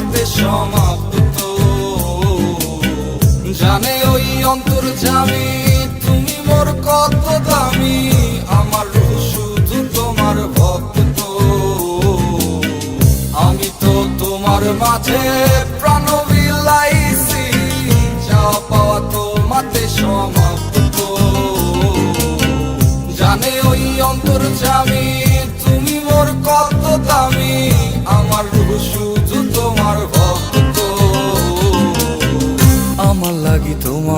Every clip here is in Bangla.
তোমাতে সমাপ্ত জানে ওই অন্তর জামি, তুমি মোর কত দামি, আমার শুধু তোমার ভক্ত। আমি তো তোমার মাঝে প্রাণ তুমি মোর কত দামি, আমার রূহ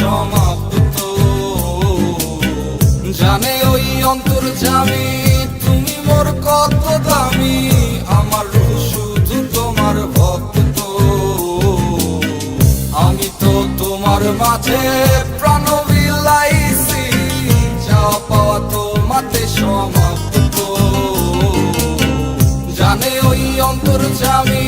সমাপ্ত। জানে ওই অন্তর জামি, তুমি মোর কত দামি। আমার শুধু তোমার ভক্ত। আমি তো তোমার মাঝে প্রাণ বিলাইছি। যা সমাপ্ত। জানে ওই অন্তর জামি